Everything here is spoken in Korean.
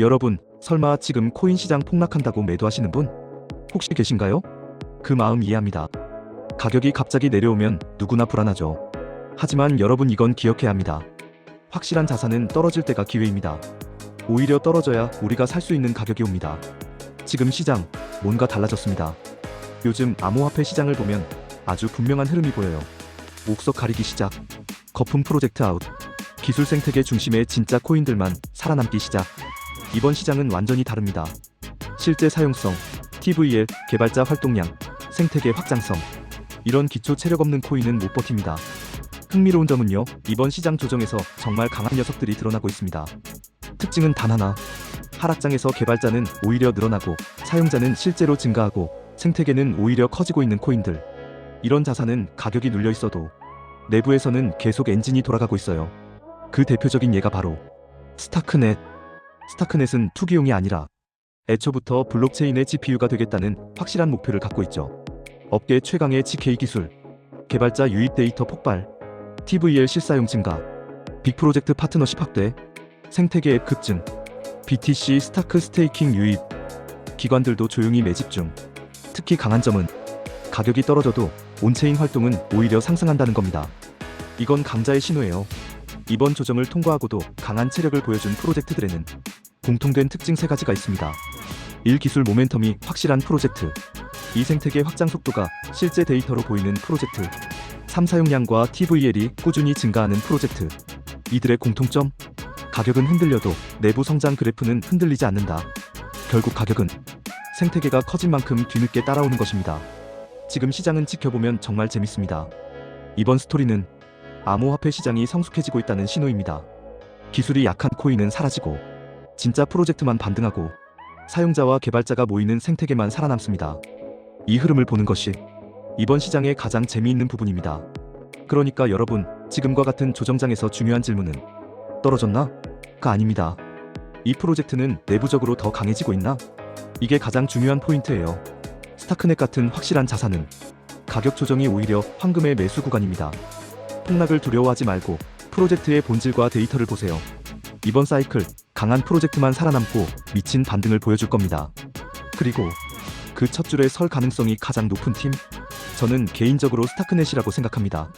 여러분, 설마 지금 코인 시장 폭락한다고 매도하시는 분? 혹시 계신가요? 그 마음 이해합니다. 가격이 갑자기 내려오면 누구나 불안하죠. 하지만 여러분 이건 기억해야 합니다. 확실한 자산은 떨어질 때가 기회입니다. 오히려 떨어져야 우리가 살 수 있는 가격이 옵니다. 지금 시장, 뭔가 달라졌습니다. 요즘 암호화폐 시장을 보면 아주 분명한 흐름이 보여요. 옥석 가리기 시작. 거품 프로젝트 아웃. 기술 생태계 중심의 진짜 코인들만 살아남기 시작. 이번 시장은 완전히 다릅니다. 실제 사용성, TVL, 개발자 활동량, 생태계 확장성. 이런 기초 체력 없는 코인은 못 버팁니다. 흥미로운 점은요, 이번 시장 조정에서 정말 강한 녀석들이 드러나고 있습니다. 특징은 단 하나. 하락장에서 개발자는 오히려 늘어나고 사용자는 실제로 증가하고 생태계는 오히려 커지고 있는 코인들. 이런 자산은 가격이 눌려 있어도 내부에서는 계속 엔진이 돌아가고 있어요. 그 대표적인 예가 바로 스타크넷. 스타크넷은 투기용이 아니라 애초부터 블록체인의 GPU가 되겠다는 확실한 목표를 갖고 있죠. 업계 최강의 GK 기술, 개발자 유입 데이터 폭발, TVL 실사용 증가, 빅 프로젝트 파트너십 확대, 생태계 앱 급증, BTC 스타크 스테이킹 유입, 기관들도 조용히 매집 중. 특히 강한 점은 가격이 떨어져도 온체인 활동은 오히려 상승한다는 겁니다. 이건 강자의 신호예요. 이번 조정을 통과하고도 강한 체력을 보여준 프로젝트들에는 공통된 특징 세 가지가 있습니다. 1. 기술 모멘텀이 확실한 프로젝트. 2. 생태계 확장 속도가 실제 데이터로 보이는 프로젝트. 3. 사용량과 TVL이 꾸준히 증가하는 프로젝트. 이들의 공통점? 가격은 흔들려도 내부 성장 그래프는 흔들리지 않는다. 결국 가격은 생태계가 커진 만큼 뒤늦게 따라오는 것입니다. 지금 시장은 지켜보면 정말 재밌습니다. 이번 스토리는 암호화폐 시장이 성숙해지고 있다는 신호입니다. 기술이 약한 코인은 사라지고 진짜 프로젝트만 반등하고 사용자와 개발자가 모이는 생태계만 살아남습니다. 이 흐름을 보는 것이 이번 시장의 가장 재미있는 부분입니다. 그러니까 여러분, 지금과 같은 조정장에서 중요한 질문은 떨어졌나? 가 아닙니다. 이 프로젝트는 내부적으로 더 강해지고 있나? 이게 가장 중요한 포인트예요. 스타크넷 같은 확실한 자산은 가격 조정이 오히려 황금의 매수 구간입니다. 폭락을 두려워하지 말고 프로젝트의 본질과 데이터를 보세요. 이번 사이클 강한 프로젝트만 살아남고 미친 반등을 보여줄 겁니다. 그리고 그 첫 줄에 설 가능성이 가장 높은 팀? 저는 개인적으로 스타크넷이라고 생각합니다.